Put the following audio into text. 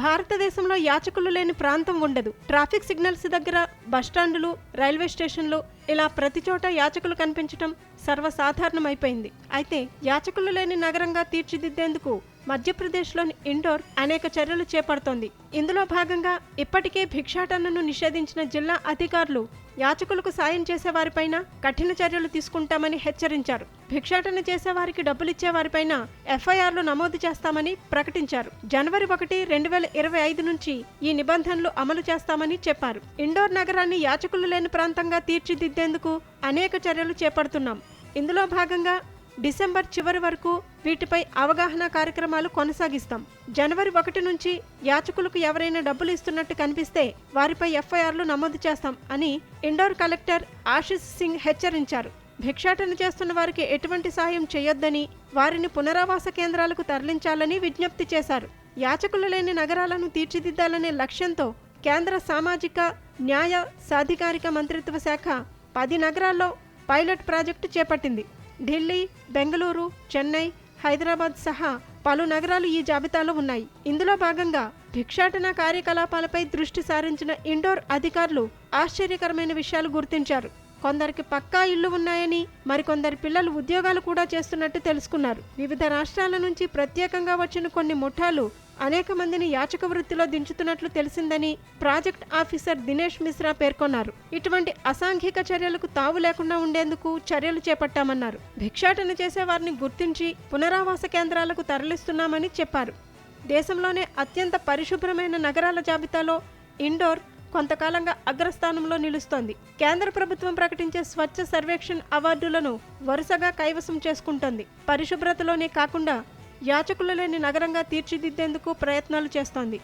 భారతదేశంలో యాచకులు లేని ప్రాంతం ఉండదు. ట్రాఫిక్ సిగ్నల్స్ దగ్గర బస్టాండులు రైల్వే స్టేషన్లు ఇలా ప్రతి చోట యాచకులు కనిపించటం సర్వసాధారణమైపోయింది. అయితే యాచకులు లేని నగరంగా తీర్చిదిద్దేందుకు మధ్యప్రదేశ్లోని ఇండోర్ అనేక చర్యలు చేపడుతోంది. ఇందులో భాగంగా ఇప్పటికే భిక్షాటనను నిషేధించిన జిల్లా అధికారులు యాచకులకు సాయం చేసేవారిపైన కఠిన చర్యలు తీసుకుంటామని హెచ్చరించారు. భిక్షాటన చేసేవారికి డబ్బులిచ్చే వారిపైన ఎఫ్ఐఆర్లు నమోదు చేస్తామని ప్రకటించారు. జనవరి ఒకటి రెండు వేల ఇరవై ఐదు నుంచి ఈ నిబంధనలు అమలు చేస్తామని చెప్పారు. ఇండోర్ నగరాన్ని యాచకులు లేని ప్రాంతంగా తీర్చిదిద్దేందుకు అనేక చర్యలు చేపడుతున్నాం. ఇందులో భాగంగా డిసెంబర్ చివరి వరకు వీటిపై అవగాహన కార్యక్రమాలు కొనసాగిస్తాం. జనవరి ఒకటి నుంచి యాచకులకు ఎవరైనా డబ్బులు ఇస్తున్నట్టు కనిపిస్తే వారిపై ఎఫ్ఐఆర్లు నమోదు చేస్తాం అని ఇండోర్ కలెక్టర్ ఆశిష్ సింగ్ హెచ్చరించారు. భిక్షాటన చేస్తున్న వారికి ఎటువంటి సాయం చేయొద్దని వారిని పునరావాస కేంద్రాలకు తరలించాలని విజ్ఞప్తి చేశారు. యాచకులు లేని నగరాలను తీర్చిదిద్దాలనే లక్ష్యంతో కేంద్ర సామాజిక న్యాయ సాధికారిక మంత్రిత్వ శాఖ పది నగరాల్లో పైలట్ ప్రాజెక్టు చేపట్టింది. ఢిల్లీ బెంగళూరు చెన్నై హైదరాబాద్ సహా పలు నగరాలు ఈ జాబితాలో ఉన్నాయి. ఇందులో భాగంగా భిక్షాటన కార్యకలాపాలపై దృష్టి సారించిన ఇండోర్ అధికారులు ఆశ్చర్యకరమైన విషయాలు గుర్తించారు. కొందరికి పక్కా ఇళ్ళు ఉన్నాయని మరికొందరి పిల్లలు ఉద్యోగాలు కూడా చేస్తున్నట్టు తెలుసుకున్నారు. వివిధ రాష్ట్రాల నుంచి ప్రత్యేకంగా వచ్చిన కొన్ని ముఠాలు అనేక మందిని యాచక వృత్తిలో దించుతున్నట్లు తెలిసిందని ప్రాజెక్ట్ ఆఫీసర్ దినేష్ మిశ్రా పేర్కొన్నారు. ఇటువంటి అసాంఘిక చర్యలకు తావు లేకుండా ఉండేందుకు చర్యలు చేపట్టామన్నారు. భిక్షాటన చేసే వారిని గుర్తించి పునరావాస కేంద్రాలకు తరలిస్తున్నామని చెప్పారు. దేశంలోనే అత్యంత పరిశుభ్రమైన నగరాల జాబితాలో ఇండోర్ కొంతకాలంగా అగ్రస్థానంలో నిలుస్తోంది. కేంద్ర ప్రభుత్వం ప్రకటించే స్వచ్ఛ సర్వేక్షణ్ అవార్డులను వరుసగా కైవసం చేసుకుంటోంది. పరిశుభ్రతలోనే కాకుండా యాచకులు లేని నగరంగా తీర్చిదిద్దేందుకు ప్రయత్నాలు చేస్తోంది.